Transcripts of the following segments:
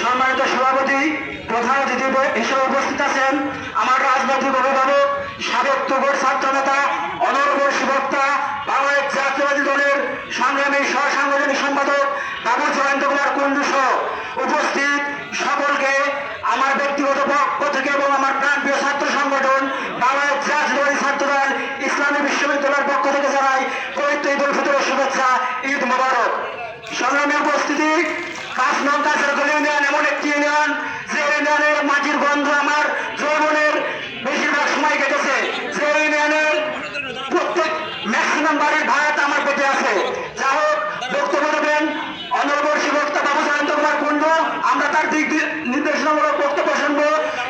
সম্মানিত সভাপতি, প্রধান অতিথি হিসেবে উপস্থিত আছেন আমার রাজনৈতিক অভিভাবক, সাবেক তুগর ছাত্র নেতা অনর্বর শিবক্তা বাংলাদেশ জাতীয়বাদী দলের সংগ্রামী সহসাংগঠনিক সম্পাদক বাবু জয়ন্ত কুমার কুণ্ডু সহ উপস্থিত সকলকে আমার ব্যক্তিগত পক্ষ থেকে এবং আমার প্রাণপ্রিয় ছাত্র সংগঠন বাংলাদেশ জাতীয়বাদী ছাত্র দল ইসলামী বিশ্ববিদ্যালয়ের পক্ষ থেকে জানাই পবিত্র ঈদ উল ফিতরের শুভেচ্ছা, ঈদ মোবারক। নং কাছের ইউনিয়ন এমন একটি ইউনিয়ন যে ইউনিয়নের মাটির গন্ধ আমার যৌবনের বেশিরভাগ সময় কেটেছে। যে ইউনিয়নের প্রত্যেক ম্যাক্সিমাম বাড়ির ভাড়াত আমার পেটে আছে। যা হোক, বক্তব্য দেবেন অনর্বর শিবক্তা বাবু কুমার আমরা তার দিক নির্দেশনামূলক বক্তব্য শুনব।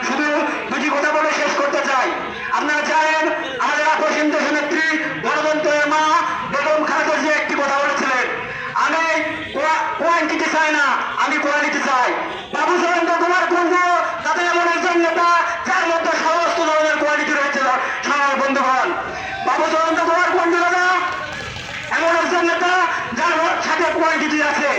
শুধু দুটি কথা বলে শেষ করতে চাই। আপনারা জানেন, আমাদের আপসীন দেশ নেত্রী গণতন্ত্রের মা বেগম খালেদা একটি কথা বলেছিলেন। আমি কোয়া- কোয়ান চাই না। আমি করে নিতে চাই। বাবু সুরেন্দ্র কুমার কুন্ডু তাদের এমন একজন নেতা, যার মধ্যে সমস্ত ধরনের কোয়ালিটি রয়েছে সবার বন্ধুগণ বাবু সুরেন্দ্র কুমার কুন্ডু দাদা, এমন একজন নেতা, যার সাথে কোয়ালিটি আছে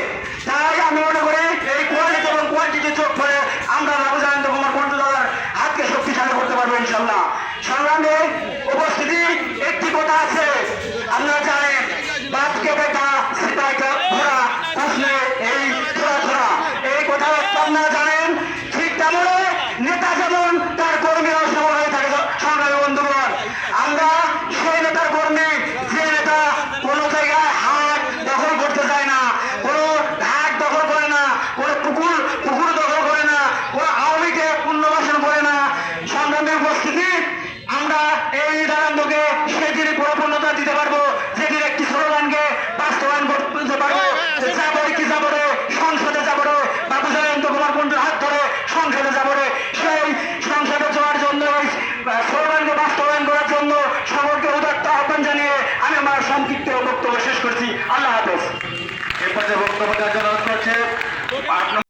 তাই আমি মনে করি, এই কোয়ালিটি এবং কোয়ালিটিতে চোখ করে আমরা বাবু সুরেন্দ্র কুমার কুন্ডু দাদার হাতকে শক্তিশালী করতে পারব ইনশাল্লাহ সংগ্রামের উপস্থিতি, একটি কথা আছে আপনারা জানেন, ঠিক তেমন নেতা যেমন তার কর্মীরাও সমান হয়ে থাকে। সরকারি বন্ধুগণ, আমরা সেই নেতার কর্মী, যে নেতা কোনো জায়গায় হাট দখল করতে চায় না, কোনো ঘাট দখল করে না, কোনো পুকুর পুকুর দখল করে না, কোনো আওয়ামীকে পুণ্যবাসন করে না। সংগ্রামের উপস্থিতি, আমরা এই নিদানন্দকে সেদিনই পরিপূর্ণতা দিতে পারব। হাফেজ এরপর বক্তব্য